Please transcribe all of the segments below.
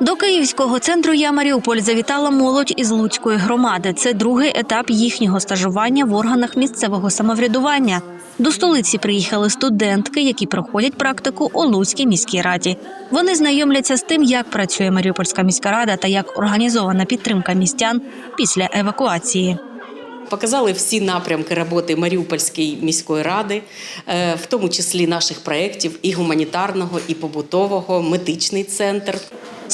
До Київського центру Я Маріуполь завітала молодь із Луцької громади. Це другий етап їхнього стажування в органах місцевого самоврядування. До столиці приїхали студентки, які проходять практику у Луцькій міській раді. Вони знайомляться з тим, як працює Маріупольська міська рада та як організована підтримка містян після евакуації. Показали всі напрямки роботи Маріупольської міської ради, е, в тому числі наших проєктів і гуманітарного, і побутового, медичний центр.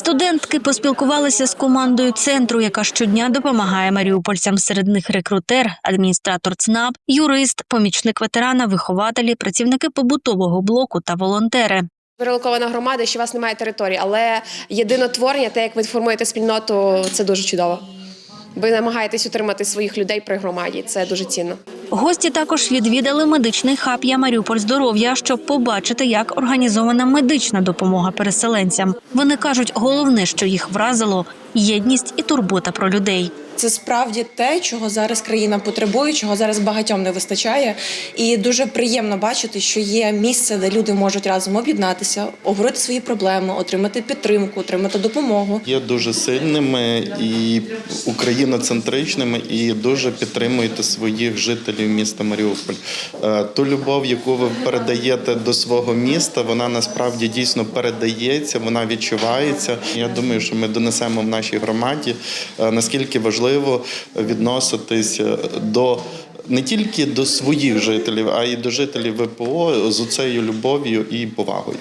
Студентки поспілкувалися з командою центру, яка щодня допомагає маріупольцям. Серед них рекрутер, адміністратор ЦНАП, юрист, помічник ветерана, вихователі, працівники побутового блоку та волонтери. Релокована громада, що у вас немає території, але єдинотворення, те, як ви формуєте спільноту, це дуже чудово. Ви намагаєтесь утримати своїх людей при громаді. Це дуже цінно. Гості також відвідали медичний хаб «Я Маріуполь здоров'я, щоб побачити, як організована медична допомога переселенцям. Вони кажуть, головне, що їх вразило єдність і турбота про людей. Це справді те, чого зараз країна потребує, чого зараз багатьом не вистачає. І дуже приємно бачити, що є місце, де люди можуть разом об'єднатися, обговорити свої проблеми, отримати підтримку, отримати допомогу. Є дуже сильними і україноцентричними, і дуже підтримуєте своїх жителів міста Маріуполь. Е, Ту любов, яку ви передаєте до свого міста, вона насправді дійсно передається, вона відчувається. Я думаю, що ми донесемо в нашій громаді е, наскільки важливо відноситись е, до. Не тільки до своїх жителів, а й до жителів ВПО з цією любов'ю і повагою.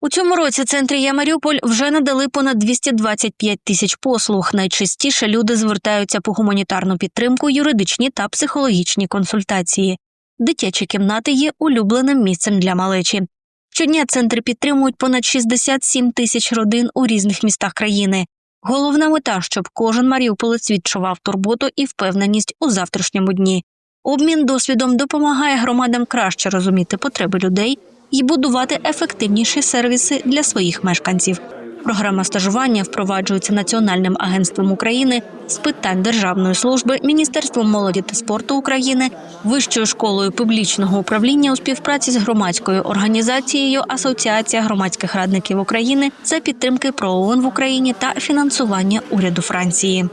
У цьому році центрі «Я Маріуполь» вже надали понад 225 тисяч послуг. Найчастіше люди звертаються по гуманітарну підтримку, юридичні та психологічні консультації. Дитячі кімнати є улюбленим місцем для малечі. Щодня центри підтримують понад 67 тисяч родин у різних містах країни. Головна мета, щоб кожен маріуполець відчував турботу і впевненість у завтрашньому дні. Обмін досвідом допомагає громадам краще розуміти потреби людей і будувати ефективніші сервіси для своїх мешканців. Програма стажування впроваджується Національним агентством України з питань державної служби, Міністерством молоді та спорту України, Вищою школою публічного управління у співпраці з громадською організацією Асоціація громадських радників України за підтримки ПРООН в Україні та фінансування уряду Франції.